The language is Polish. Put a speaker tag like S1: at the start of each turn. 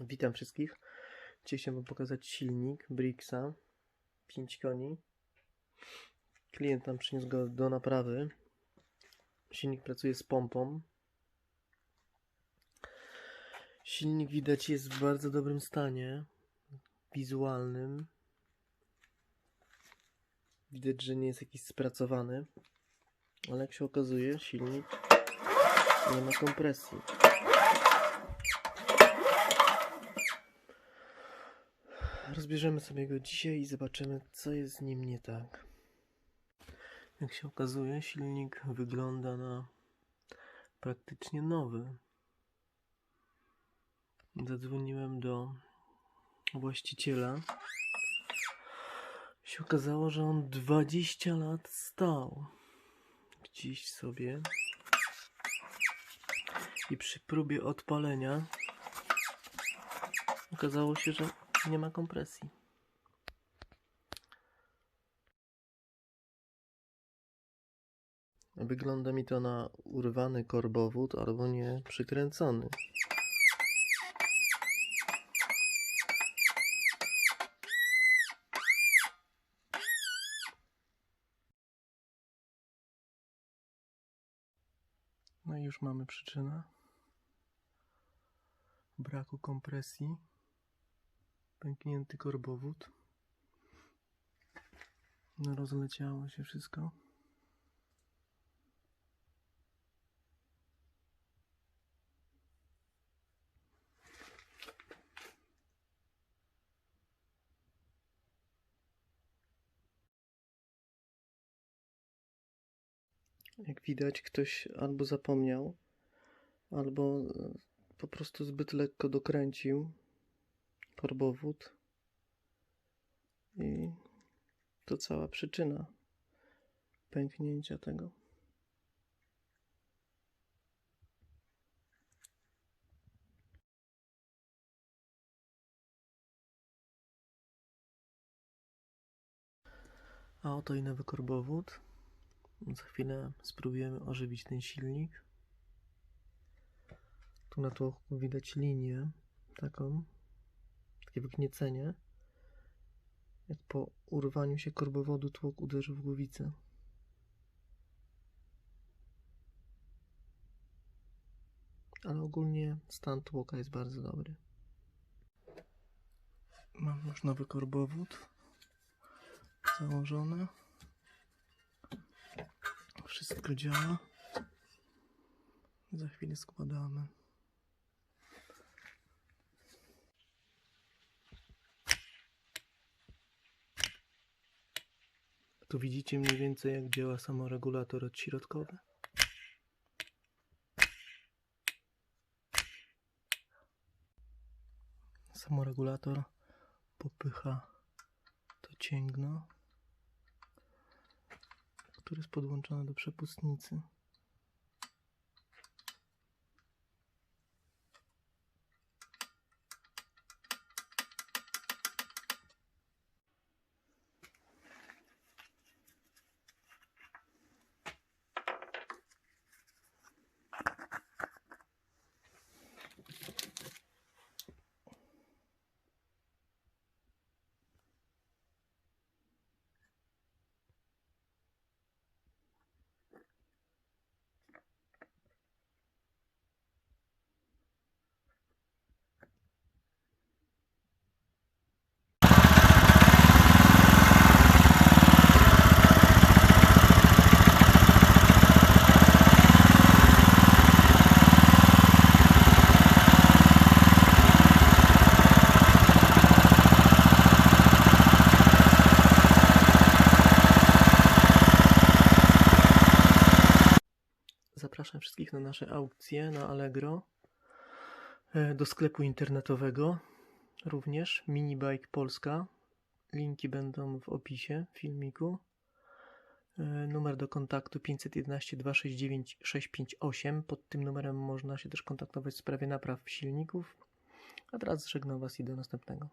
S1: Witam wszystkich. Dzisiaj chciałbym pokazać silnik Brixa 5 koni. Klient nam przyniósł go do naprawy. Silnik pracuje z pompą. Silnik widać jest w bardzo dobrym stanie wizualnym. Widać, że nie jest jakiś spracowany, ale jak się okazuje, silnik nie ma kompresji. Rozbierzemy sobie go dzisiaj i zobaczymy, co jest z nim nie tak. Jak się okazuje, silnik wygląda na praktycznie nowy. Zadzwoniłem do właściciela. Się okazało, że on 20 lat stał gdzieś sobie i przy próbie odpalenia okazało się, że nie ma kompresji. Wygląda mi to na urwany korbowód albo nie przykręcony. No i już mamy przyczynę braku kompresji pęknięty korbowód. No rozleciało się wszystko. Jak widać, ktoś albo zapomniał, albo e, po prostu zbyt lekko dokręcił korbowód i to cała przyczyna pęknięcia tego. A oto i nowy korbowód. Za chwilę spróbujemy ożywić ten silnik. Tu na tłoku widać linię taką, takie wygniecenie. Jak po urwaniu się korbowodu tłok uderzył w głowicę. Ale ogólnie stan tłoka jest bardzo dobry. Mam już nowy korbowód założony. Wszystko działa. Za chwilę składamy. Tu widzicie mniej więcej jak działa samoregulator odśrodkowy. Samoregulator popycha to cięgno, które jest podłączone do przepustnicy. Zapraszam wszystkich na nasze aukcje na Allegro, e, do sklepu internetowego również Minibike Polska. Linki będą w opisie filmiku. E, Numer do kontaktu 511 269 658. Pod tym numerem można się też kontaktować w sprawie napraw silników. A teraz żegnam Was i do następnego.